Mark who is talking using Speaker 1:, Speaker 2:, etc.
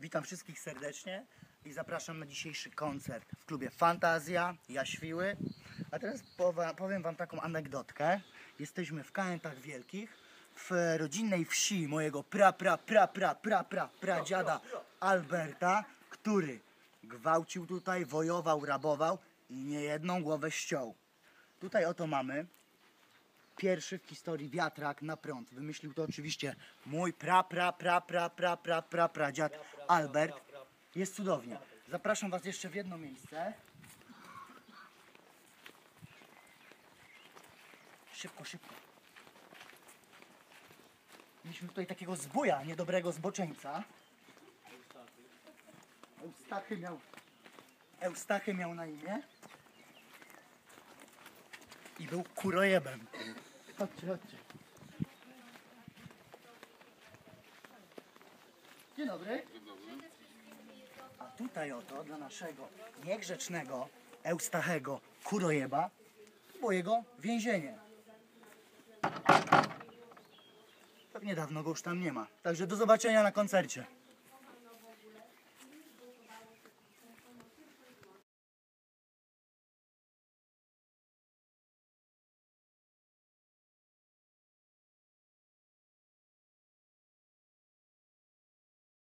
Speaker 1: Witam wszystkich serdecznie i zapraszam na dzisiejszy koncert w klubie Fantazja, Jaświły. A teraz powiem Wam taką anegdotkę. Jesteśmy w Kętach Wielkich, w rodzinnej wsi mojego pra, pra, pra, pra, pra, pra, pra dziada Alberta, który gwałcił tutaj, wojował, rabował i niejedną głowę ściął. Tutaj oto mamy pierwszy w historii wiatrak na prąd. Wymyślił to oczywiście mój pra, pra, pra, pra, pra, pra, pra, pra dziad Albert. Jest cudownie. Zapraszam Was jeszcze w jedno miejsce. Szybko, szybko. Mieliśmy tutaj takiego zbója, niedobrego zboczeńca. Eustachy miał, Eustachy miał na imię. I był kurojebem. Chodźcie, chodźcie. Dzień dobry. A tutaj oto dla naszego niegrzecznego Eustachego kurojeba było jego więzienie. Pewnie dawno go już tam nie ma. Także do zobaczenia na koncercie.